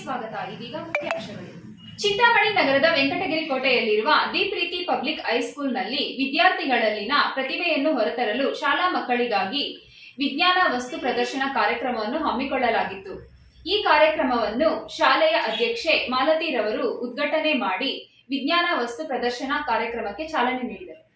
ಸ್ವಾಗತ. ಇದೀಗ ಮುಖ್ಯಾಂಶಗಳು ಚಿಂತಾಮಣಿ ನಗರದ ವೆಂಕಟಗಿರಿ ಕೋಟೆಯಲ್ಲಿರುವ ದೀಪ್ರೀತಿ ಪಬ್ಲಿಕ್ ಹೈಸ್ಕೂಲ್ನಲ್ಲಿ ವಿದ್ಯಾರ್ಥಿಗಳಲ್ಲಿನ ಪ್ರತಿಭೆಯನ್ನು ಹೊರತರಲು ಶಾಲಾ ಮಕ್ಕಳಿಗಾಗಿ ವಿಜ್ಞಾನ ವಸ್ತು ಪ್ರದರ್ಶನ ಕಾರ್ಯಕ್ರಮವನ್ನು ಹಮ್ಮಿಕೊಳ್ಳಲಾಗಿತ್ತು. ಈ ಕಾರ್ಯಕ್ರಮವನ್ನು ಶಾಲೆಯ ಅಧ್ಯಕ್ಷೆ ಮಾಲತಿ ರವರು ಉದ್ಘಾಟನೆ ಮಾಡಿ ವಿಜ್ಞಾನ ವಸ್ತು ಪ್ರದರ್ಶನ ಕಾರ್ಯಕ್ರಮಕ್ಕೆ ಚಾಲನೆ ನೀಡಿದರು.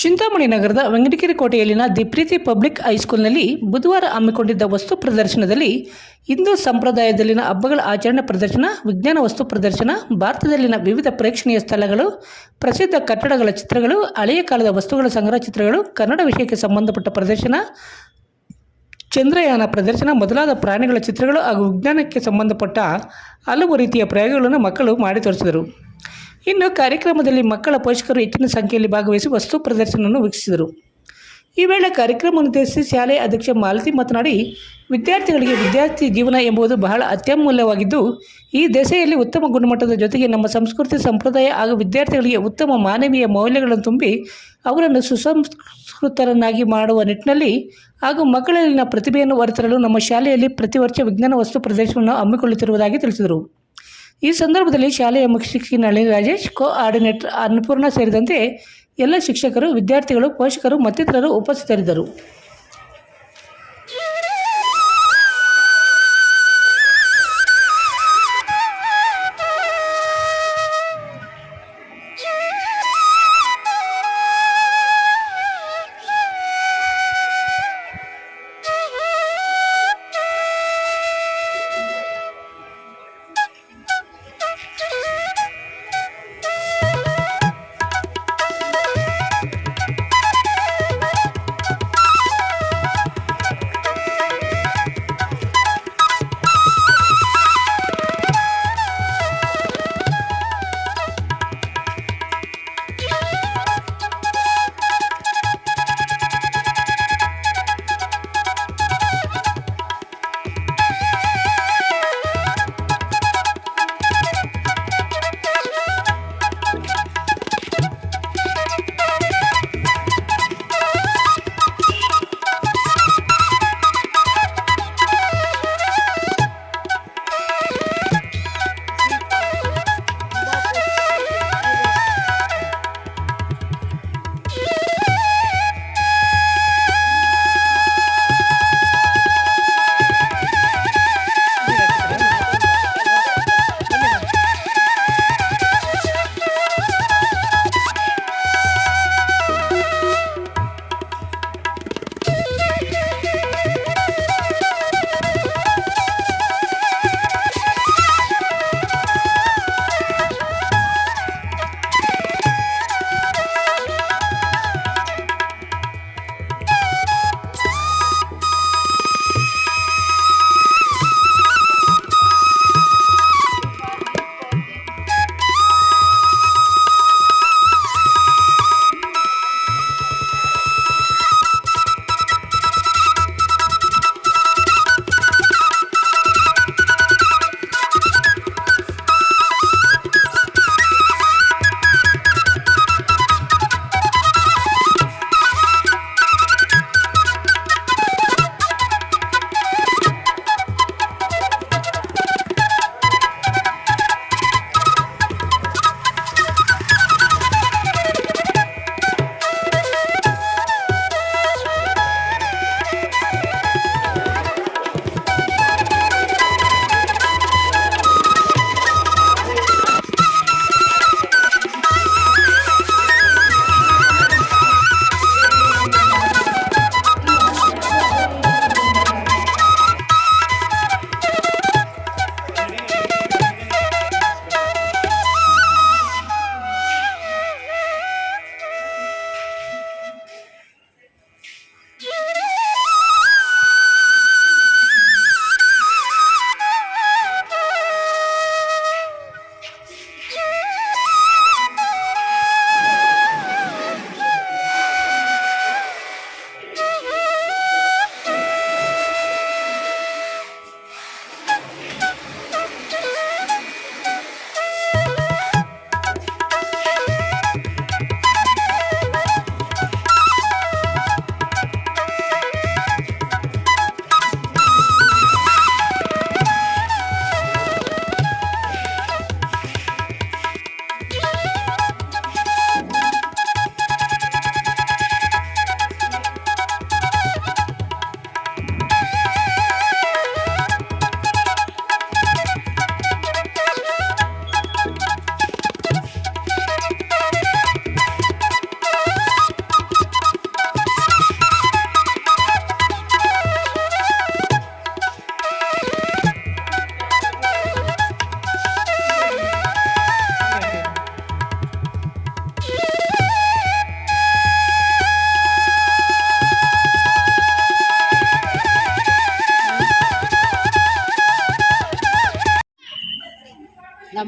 ಚಿಂತಾಮಣಿ ನಗರದ ವೆಂಕಟಗಿರಿ ಕೋಟೆಯಲ್ಲಿನ ದಿ ಪ್ರೀತಿ ಪಬ್ಲಿಕ್ ಹೈಸ್ಕೂಲ್ನಲ್ಲಿ ಬುಧವಾರ ಹಮ್ಮಿಕೊಂಡಿದ್ದ ವಸ್ತು ಪ್ರದರ್ಶನದಲ್ಲಿ ಹಿಂದೂ ಸಂಪ್ರದಾಯದಲ್ಲಿನ ಹಬ್ಬಗಳ ಆಚರಣೆ ಪ್ರದರ್ಶನ, ವಿಜ್ಞಾನ ವಸ್ತು ಪ್ರದರ್ಶನ, ಭಾರತದಲ್ಲಿನ ವಿವಿಧ ಪ್ರೇಕ್ಷಣೀಯ ಸ್ಥಳಗಳು, ಪ್ರಸಿದ್ಧ ಕಟ್ಟಡಗಳ ಚಿತ್ರಗಳು, ಹಳೆಯ ಕಾಲದ ವಸ್ತುಗಳ ಸಂಗ್ರಹ ಚಿತ್ರಗಳು, ಕನ್ನಡ ವಿಷಯಕ್ಕೆ ಸಂಬಂಧಪಟ್ಟ ಪ್ರದರ್ಶನ, ಚಂದ್ರಯಾನ ಪ್ರದರ್ಶನ ಮೊದಲಾದ ಪ್ರಾಣಿಗಳ ಚಿತ್ರಗಳು ಹಾಗೂ ವಿಜ್ಞಾನಕ್ಕೆ ಸಂಬಂಧಪಟ್ಟ ಹಲವು ರೀತಿಯ ಪ್ರಯೋಗಗಳನ್ನು ಮಕ್ಕಳು ಮಾಡಿ ತೋರಿಸಿದರು. ಇನ್ನು ಕಾರ್ಯಕ್ರಮದಲ್ಲಿ ಮಕ್ಕಳ ಪೋಷಕರು ಹೆಚ್ಚಿನ ಸಂಖ್ಯೆಯಲ್ಲಿ ಭಾಗವಹಿಸಿ ವಸ್ತು ಪ್ರದರ್ಶನವನ್ನು ವೀಕ್ಷಿಸಿದರು. ಈ ವೇಳೆ ಕಾರ್ಯಕ್ರಮವನ್ನು ಉದ್ದೇಶಿಸಿ ಶಾಲೆಯ ಅಧ್ಯಕ್ಷ ಮಾಲತಿ ಮಾತನಾಡಿ, ವಿದ್ಯಾರ್ಥಿಗಳಿಗೆ ವಿದ್ಯಾರ್ಥಿ ಜೀವನ ಎಂಬುದು ಬಹಳ ಅತ್ಯಮೂಲ್ಯವಾಗಿದ್ದು, ಈ ದೆಸೆಯಲ್ಲಿ ಉತ್ತಮ ಗುಣಮಟ್ಟದ ಜೊತೆಗೆ ನಮ್ಮ ಸಂಸ್ಕೃತಿ ಸಂಪ್ರದಾಯ ಹಾಗೂ ವಿದ್ಯಾರ್ಥಿಗಳಿಗೆ ಉತ್ತಮ ಮಾನವೀಯ ಮೌಲ್ಯಗಳನ್ನು ತುಂಬಿ, ಅವರನ್ನು ಸುಸಂಸ್ಕೃತರನ್ನಾಗಿ ಮಾಡುವ ನಿಟ್ಟಿನಲ್ಲಿ ಹಾಗೂ ಮಕ್ಕಳಲ್ಲಿನ ಪ್ರತಿಭೆಯನ್ನು ಹೊರತರಲು ನಮ್ಮ ಶಾಲೆಯಲ್ಲಿ ಪ್ರತಿ ವರ್ಷ ವಿಜ್ಞಾನ ವಸ್ತು ಪ್ರದರ್ಶನವನ್ನು ಹಮ್ಮಿಕೊಳ್ಳುತ್ತಿರುವುದಾಗಿ ತಿಳಿಸಿದರು. ಈ ಸಂದರ್ಭದಲ್ಲಿ ಶಾಲೆಯ ಮುಖ್ಯ ಶಿಕ್ಷಕಿ ನಳಿನಿ ರಾಜೇಶ್ ಕೋ ಆರ್ಡಿನೇಟರ್ ಅನ್ನಪೂರ್ಣ ಸೇರಿದಂತೆ ಎಲ್ಲ ಶಿಕ್ಷಕರು, ವಿದ್ಯಾರ್ಥಿಗಳು, ಪೋಷಕರು ಮತ್ತಿತರರು ಉಪಸ್ಥಿತರಿದ್ದರು.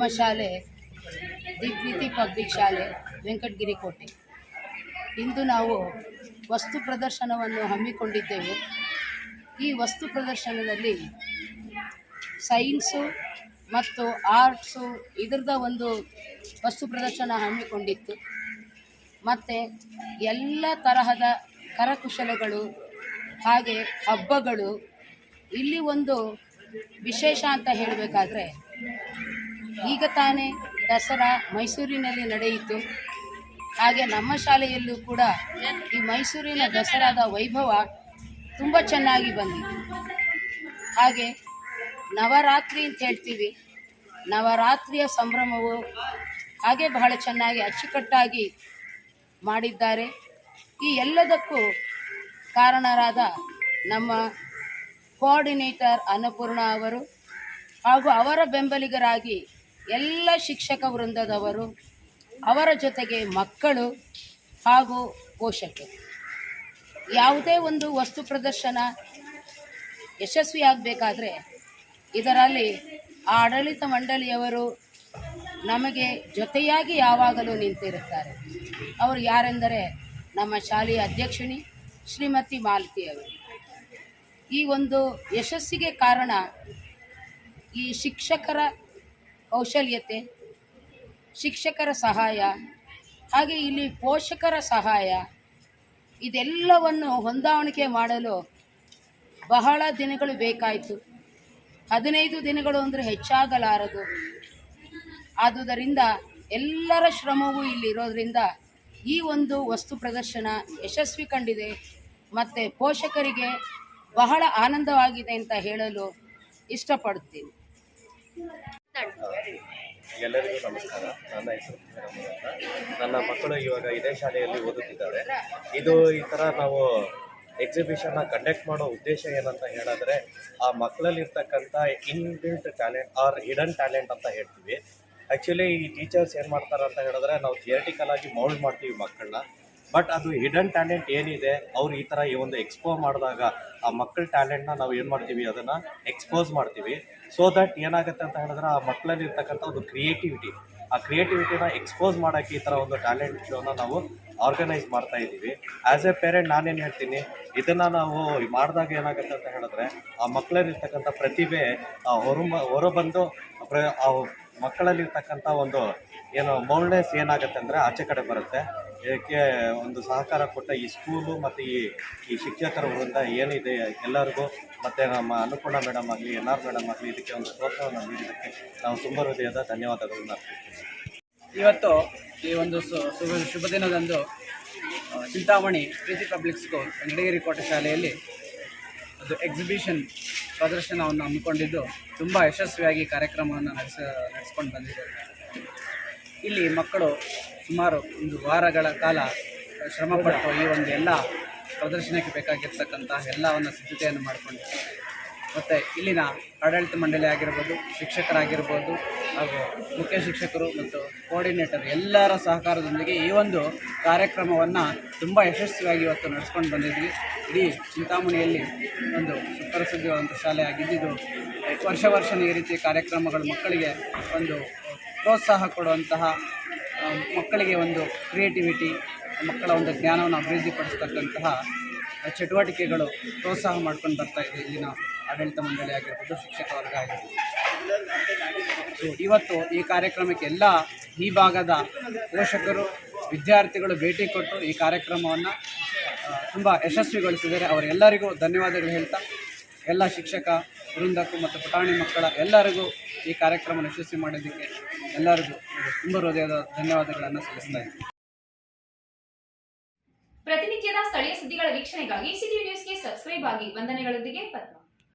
ನಮ್ಮ ಶಾಲೆ ದಿಪ್ರೀತಿ ಪಬ್ಲಿಕ್ ಶಾಲೆ ವೆಂಕಟಗಿರಿ ಕೋಟೆ ಇಂದು ನಾವು ವಸ್ತು ಪ್ರದರ್ಶನವನ್ನು ಹಮ್ಮಿಕೊಂಡಿದ್ದೆವು. ಈ ವಸ್ತು ಪ್ರದರ್ಶನದಲ್ಲಿ ಸೈನ್ಸು ಮತ್ತು ಆರ್ಟ್ಸು ಇದರದ ಒಂದು ವಸ್ತು ಪ್ರದರ್ಶನ ಹಮ್ಮಿಕೊಂಡಿತ್ತು. ಮತ್ತು ಎಲ್ಲ ತರಹದ ಕರಕುಶಲಗಳು, ಹಾಗೆ ಹಬ್ಬಗಳು, ಇಲ್ಲಿ ಒಂದು ವಿಶೇಷ ಅಂತ ಹೇಳಬೇಕಾದ್ರೆ ಈಗ ತಾನೇ ದಸರಾ ಮೈಸೂರಿನಲ್ಲಿ ನಡೆಯಿತು. ಹಾಗೆ ನಮ್ಮ ಶಾಲೆಯಲ್ಲೂ ಕೂಡ ಈ ಮೈಸೂರಿನ ದಸರಾದ ವೈಭವ ತುಂಬ ಚೆನ್ನಾಗಿ ಬಂದಿದೆ ಹಾಗೆ ನವರಾತ್ರಿ ಅಂತ ಹೇಳ್ತೀವಿ. ನವರಾತ್ರಿಯ ಸಂಭ್ರಮವು ಹಾಗೆ ಬಹಳ ಚೆನ್ನಾಗಿ ಅಚ್ಚುಕಟ್ಟಾಗಿ ಮಾಡಿದ್ದಾರೆ. ಈ ಎಲ್ಲದಕ್ಕೂ ಕಾರಣರಾದ ನಮ್ಮ ಕೋಆರ್ಡಿನೇಟರ್ ಅನ್ನಪೂರ್ಣ ಅವರು ಹಾಗೂ ಅವರ ಬೆಂಬಲಿಗರಾಗಿ ಎಲ್ಲ ಶಿಕ್ಷಕ ವೃಂದದವರು ಅವರ ಜೊತೆಗೆ ಮಕ್ಕಳು ಹಾಗೂ ಪೋಷಕರು. ಯಾವುದೇ ಒಂದು ವಸ್ತು ಪ್ರದರ್ಶನ ಯಶಸ್ವಿಯಾಗಬೇಕಾದ್ರೆ ಇದರಲ್ಲಿ ಆಡಳಿತ ಮಂಡಳಿಯವರು ನಮಗೆ ಜೊತೆಯಾಗಿ ಯಾವಾಗಲೂ ನಿಂತಿರುತ್ತಾರೆ. ಅವರು ಯಾರೆಂದರೆ ನಮ್ಮ ಶಾಲೆಯ ಅಧ್ಯಕ್ಷಿಣಿ ಶ್ರೀಮತಿ ಮಾಲತಿಯವರು ಈ ಒಂದು ಯಶಸ್ಸಿಗೆ ಕಾರಣ ಈ ಶಿಕ್ಷಕರ ಕೌಶಲ್ಯತೆ, ಶಿಕ್ಷಕರ ಸಹಾಯ, ಹಾಗೆ ಇಲ್ಲಿ ಪೋಷಕರ ಸಹಾಯ, ಇದೆಲ್ಲವನ್ನು ಹೊಂದಾಣಿಕೆ ಮಾಡಲು ಬಹಳ ದಿನಗಳು ಬೇಕಾಯಿತು. ಹದಿನೈದು ದಿನಗಳು ಅಂದರೆ ಹೆಚ್ಚಾಗಲಾರದು. ಆದುದರಿಂದ ಎಲ್ಲರ ಶ್ರಮವೂ ಇಲ್ಲಿರೋದ್ರಿಂದ ಈ ಒಂದು ವಸ್ತು ಪ್ರದರ್ಶನ ಯಶಸ್ವಿ ಕಂಡಿದೆ. ಮತ್ತು ಪೋಷಕರಿಗೆ ಬಹಳ ಆನಂದವಾಗಿದೆ ಅಂತ ಹೇಳಲು ಇಷ್ಟಪಡುತ್ತೀನಿ. ಎಲ್ಲರಿಗೂ ನಮಸ್ಕಾರ. ನನ್ನ ಹೆಸರು ನನ್ನ ಮಕ್ಕಳು ಇವಾಗ ಇದೇ ಶಾಲೆಯಲ್ಲಿ ಓದುತ್ತಿದ್ದಾರೆ. ಇದು ಈ ಥರ ನಾವು ಎಕ್ಸಿಬಿಷನ್ನ ಕಂಡಕ್ಟ್ ಮಾಡೋ ಉದ್ದೇಶ ಏನಂತ ಹೇಳಿದ್ರೆ, ಆ ಮಕ್ಕಳಲ್ಲಿರ್ತಕ್ಕಂಥ inbuilt talent or hidden talent ಅಂತ ಹೇಳ್ತೀವಿ. ಆ್ಯಕ್ಚುಲಿ ಈ ಟೀಚರ್ಸ್ ಏನು ಮಾಡ್ತಾರೆ ಅಂತ ಹೇಳಿದ್ರೆ, ನಾವು ಥಿಯರಿಟಿಕಲ್ ಆಗಿ ಮೌಲ್ಡ್ ಮಾಡ್ತೀವಿ ಮಕ್ಕಳನ್ನ. ಬಟ್ ಅದು ಹಿಡನ್ ಟ್ಯಾಲೆಂಟ್ ಏನಿದೆ, ಅವ್ರು ಈ ಥರ ಈ ಒಂದು ಎಕ್ಸ್ಪೋ ಮಾಡಿದಾಗ ಆ ಮಕ್ಕಳ ಟ್ಯಾಲೆಂಟ್ನ ನಾವು ಏನು ಮಾಡ್ತೀವಿ, ಅದನ್ನು ಎಕ್ಸ್ಪೋಸ್ ಮಾಡ್ತೀವಿ. ಸೊ ದಟ್ ಏನಾಗುತ್ತೆ ಅಂತ ಹೇಳಿದ್ರೆ ಆ ಮಕ್ಕಳಲ್ಲಿ ಇರ್ತಕ್ಕಂಥ ಒಂದು ಕ್ರಿಯೇಟಿವಿಟಿ ಆ ಕ್ರಿಯೇಟಿವಿಟಿನ ಎಕ್ಸ್ಪೋಸ್ ಮಾಡೋಕ್ಕೆ ಈ ಥರ ಒಂದು ಟ್ಯಾಲೆಂಟ್ ಶೋನ ನಾವು ಆರ್ಗನೈಸ್ ಮಾಡ್ತಾ ಇದ್ದೀವಿ. ಆ್ಯಸ್ ಎ ಪೇರೆಂಟ್ ನಾನೇನು ಹೇಳ್ತೀನಿ, ಇದನ್ನು ನಾವು ಮಾಡಿದಾಗ ಏನಾಗುತ್ತೆ ಅಂತ ಹೇಳಿದ್ರೆ ಆ ಮಕ್ಕಳಲ್ಲಿರ್ತಕ್ಕಂಥ ಪ್ರತಿಭೆ, ಆ ಹೊರ ಹೊರಬಂದು ಪ್ರ, ಆ ಮಕ್ಕಳಲ್ಲಿರ್ತಕ್ಕಂಥ ಒಂದು ಏನು ಮೌಲ್ಡ್ನೆಸ್ ಏನಾಗುತ್ತೆ ಅಂದರೆ ಆಚೆ ಕಡೆ ಬರುತ್ತೆ. ಇದಕ್ಕೆ ಒಂದು ಸಹಕಾರ ಕೊಟ್ಟ ಈ ಸ್ಕೂಲು ಮತ್ತು ಈ ಈ ಶಿಕ್ಷಕರ ವೃಂದ ಏನಿದೆ ಎಲ್ಲರಿಗೂ ಮತ್ತು ನಮ್ಮ ಅನ್ನಪೂರ್ಣ ಮೇಡಮ್ ಆಗಲಿ, ಎನ್ ಆರ್ ಮೇಡಮ್ ಆಗಲಿ, ಇದಕ್ಕೆ ಒಂದು ಪ್ರೋತ್ಸಾಹವನ್ನು ನೀಡಿದ್ದಕ್ಕೆ ನಾವು ತುಂಬ ಹೃದಯದ ಧನ್ಯವಾದಗಳನ್ನು ಅರ್ಪಿಸ್ತೀವಿ ಇವತ್ತು ಈ ಒಂದು ಶುಭ ಶುಭ ದಿನದಂದು ಚಿಂತಾಮಣಿ ಪ್ರೀತಿ ಪಬ್ಲಿಕ್ ಸ್ಕೂಲ್ ವೆಂಕಟಗಿರಿ ಕೋಟೆ ಶಾಲೆಯಲ್ಲಿ ಒಂದು ಎಕ್ಸಿಬಿಷನ್ ಪ್ರದರ್ಶನವನ್ನು ಹಮ್ಮಿಕೊಂಡಿದ್ದು, ತುಂಬ ಯಶಸ್ವಿಯಾಗಿ ಕಾರ್ಯಕ್ರಮವನ್ನು ನಡೆಸ, ನಡೆಸ್ಕೊಂಡು ಬಂದಿದ್ದಾರೆ. ಇಲ್ಲಿ ಮಕ್ಕಳು ಸುಮಾರು ಒಂದು ವಾರಗಳ ಕಾಲ ಶ್ರಮಪಟ್ಟು ಈ ಒಂದು ಎಲ್ಲ ಪ್ರದರ್ಶನಕ್ಕೆ ಬೇಕಾಗಿರ್ತಕ್ಕಂಥ ಎಲ್ಲವನ್ನು ಸಿದ್ಧತೆಯನ್ನು ಮಾಡಿಕೊಂಡಿದ್ದಾರೆ. ಮತ್ತು ಇಲ್ಲಿನ ಆಡಳಿತ ಮಂಡಳಿ ಆಗಿರ್ಬೋದು, ಶಿಕ್ಷಕರಾಗಿರ್ಬೋದು ಹಾಗೂ ಮುಖ್ಯ ಶಿಕ್ಷಕರು ಮತ್ತು ಕೋಆರ್ಡಿನೇಟರ್ ಎಲ್ಲರ ಸಹಕಾರದೊಂದಿಗೆ ಈ ಒಂದು ಕಾರ್ಯಕ್ರಮವನ್ನು ತುಂಬ ಯಶಸ್ವಿಯಾಗಿ ಇವತ್ತು ನಡೆಸ್ಕೊಂಡು ಬಂದಿದ್ವಿ. ಇಡೀ ಚಿಂತಾಮಣಿಯಲ್ಲಿ ಒಂದು ಸುಪ್ರಸಿದ್ಧವಾದಂಥ ಶಾಲೆ ಆಗಿದ್ದು ವರ್ಷ ವರ್ಷ ಈ ರೀತಿ ಕಾರ್ಯಕ್ರಮಗಳು ಮಕ್ಕಳಿಗೆ ಒಂದು ಪ್ರೋತ್ಸಾಹ ಕೊಡುವಂತಹ ಮಕ್ಕಳಿಗೆ ಒಂದು ಕ್ರಿಯೇಟಿವಿಟಿ ಮಕ್ಕಳ ಒಂದು ಜ್ಞಾನವನ್ನು ಅಭಿವೃದ್ಧಿಪಡಿಸ್ತಕ್ಕಂತಹ ಚಟುವಟಿಕೆಗಳು ಪ್ರೋತ್ಸಾಹ ಮಾಡ್ಕೊಂಡು ಬರ್ತಾ ಇದೆ ಇಲ್ಲಿನ ಆಡಳಿತ ಮಂಡಳಿ ಆಗಿರ್ಬೋದು, ಶಿಕ್ಷಕ ವರ್ಗ ಆಗಿರ್ಬೋದು. ಇವತ್ತು ಈ ಕಾರ್ಯಕ್ರಮಕ್ಕೆ ಎಲ್ಲ ಈ ಭಾಗದ ಪೋಷಕರು, ವಿದ್ಯಾರ್ಥಿಗಳು ಭೇಟಿ ಕೊಟ್ಟು ಈ ಕಾರ್ಯಕ್ರಮವನ್ನು ತುಂಬ ಯಶಸ್ವಿಗೊಳಿಸಿದ್ದಾರೆ. ಅವರೆಲ್ಲರಿಗೂ ಧನ್ಯವಾದಗಳು ಹೇಳ್ತಾ, ಎಲ್ಲ ಶಿಕ್ಷಕ ವೃಂದಕ್ಕೂ ಮತ್ತು ಪುಟಾಣಿ ಮಕ್ಕಳ ಎಲ್ಲರಿಗೂ ಈ ಕಾರ್ಯಕ್ರಮ ಯಶಸ್ವಿ ಮಾಡಿದ್ದಕ್ಕೆ ಎಲ್ಲರಿಗೂ ತುಂಬ ಹೃದಯದ ಧನ್ಯವಾದಗಳನ್ನು ಸಲ್ಲಿಸ್ತಾ ಇದ್ದೀನಿ. ಪ್ರತಿನಿತ್ಯದ ಸ್ಥಳೀಯ ಸುದ್ದಿಗಳ ವೀಕ್ಷಣೆಗಾಗಿ ಸಿಟಿ ನ್ಯೂಸ್ಗೆ ಸಬ್ಸ್ಕ್ರೈಬ್ ಆಗಿ. ವಂದನೆಗಳೊಂದಿಗೆ ಪದ್ಮ.